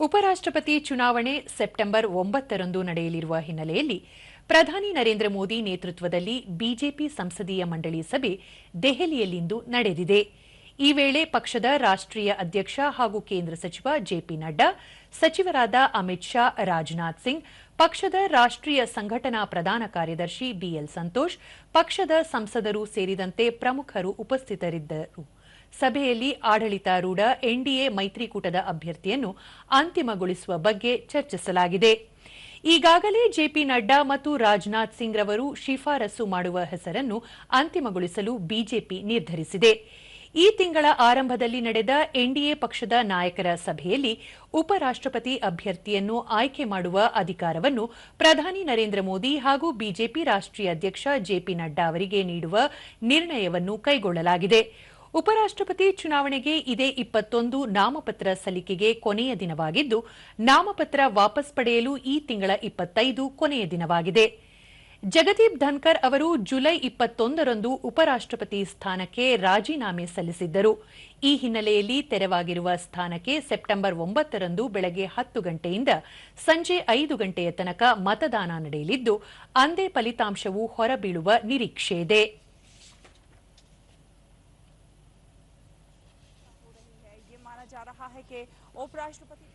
ಉಪರಾಷ್ಟ್ರಪತಿ ಚುನಾವಣೆ ಸೆಪ್ಟೆಂಬರ್ ಒಂಬತ್ತರಂದು ನಡೆಯಲಿರುವ ಹಿನ್ನೆಲೆಯಲ್ಲಿ ಪ್ರಧಾನಿ ನರೇಂದ್ರ ಮೋದಿ ನೇತೃತ್ವದಲ್ಲಿ ಬಿಜೆಪಿ ಸಂಸದೀಯ ಮಂಡಳಿ ಸಭೆ ದೆಹಲಿಯಲ್ಲಿಂದು ನಡೆದಿದೆ. ಈ ವೇಳೆ ಪಕ್ಷದ ರಾಷ್ಟ್ರೀಯ ಅಧ್ಯಕ್ಷ ಹಾಗೂ ಕೇಂದ್ರ ಸಚಿವ ಜೆಪಿ ನಡ್ಡಾ, ಸಚಿವರಾದ ಅಮಿತ್ ಶಾ, ರಾಜನಾಥ್ ಸಿಂಗ್, ಪಕ್ಷದ ರಾಷ್ಟ್ರೀಯ ಸಂಘಟನಾ ಪ್ರಧಾನ ಕಾರ್ಯದರ್ಶಿ ಬಿಎಲ್ ಸಂತೋಷ್, ಪಕ್ಷದ ಸಂಸದರು ಸೇರಿದಂತೆ ಪ್ರಮುಖರು ಉಪಸ್ಥಿತರಿದ್ದರು. ಸಭೆಯಲ್ಲಿ ಆಡಳಿತಾರೂಢ ಎನ್ಡಿಎ ಮೈತ್ರಿಕೂಟದ ಅಭ್ಯರ್ಥಿಯನ್ನು ಅಂತಿಮಗೊಳಿಸುವ ಬಗ್ಗೆ ಚರ್ಚಿಸಲಾಗಿದೆ. ಈಗಾಗಲೇ ಜೆಪಿ ನಡ್ಡಾ ಮತ್ತು ರಾಜನಾಥ್ ಸಿಂಗ್ ರವರು ಶಿಫಾರಸು ಮಾಡುವ ಹೆಸರನ್ನು ಅಂತಿಮಗೊಳಿಸಲು ಬಿಜೆಪಿ ನಿರ್ಧರಿಸಿದೆ. ಈ ತಿಂಗಳ ಆರಂಭದಲ್ಲಿ ನಡೆದ ಎನ್ಡಿಎ ಪಕ್ಷದ ನಾಯಕರ ಸಭೆಯಲ್ಲಿ ಉಪರಾಷ್ಟಪತಿ ಅಭ್ಯರ್ಥಿಯನ್ನು ಆಯ್ಕೆ ಮಾಡುವ ಅಧಿಕಾರವನ್ನು ಪ್ರಧಾನಿ ನರೇಂದ್ರ ಮೋದಿ ಹಾಗೂ ಬಿಜೆಪಿ ರಾಷ್ಟ್ರೀಯ ಅಧ್ಯಕ್ಷ ಜೆಪಿ ನಡ್ಡಾ ಅವರಿಗೆ ನೀಡುವ ನಿರ್ಣಯವನ್ನು ಕೈಗೊಳ್ಳಲಾಗಿದೆ. ಉಪರಾಷ್ಟ್ರಪತಿ ಚುನಾವಣೆಗೆ ಇದೇ ಇಪ್ಪತ್ತೊಂದು ನಾಮಪತ್ರ ಸಲ್ಲಿಕೆಗೆ ಕೊನೆಯ ದಿನವಾಗಿದ್ದು, ನಾಮಪತ್ರ ವಾಪಸ್ ಪಡೆಯಲು ಈ ತಿಂಗಳ ಇಪ್ಪತ್ತೈದು ಕೊನೆಯ ದಿನವಾಗಿದೆ. ಜಗದೀಪ್ ಧನ್ಕರ್ ಅವರು ಜುಲೈ ಇಪ್ಪತ್ತೊಂದರಂದು ಉಪರಾಷ್ಟ್ರಪತಿ ಸ್ಥಾನಕ್ಕೆ ರಾಜೀನಾಮೆ ಸಲ್ಲಿಸಿದ್ದರು. ಈ ಹಿನ್ನೆಲೆಯಲ್ಲಿ ತೆರವಾಗಿರುವ ಸ್ಥಾನಕ್ಕೆ ಸೆಪ್ಟೆಂಬರ್ ಒಂಬತ್ತರಂದು ಬೆಳಗ್ಗೆ ಹತ್ತು ಗಂಟೆಯಿಂದ ಸಂಜೆ ಐದು ಗಂಟೆಯ ತನಕ ಮತದಾನ ನಡೆಯಲಿದ್ದು, ಅಂದೇ ಫಲಿತಾಂಶವು ಹೊರಬೀಳುವ ನಿರೀಕ್ಷೆಯಿದೆ. जा रहा है कि उपराष्ट्रपति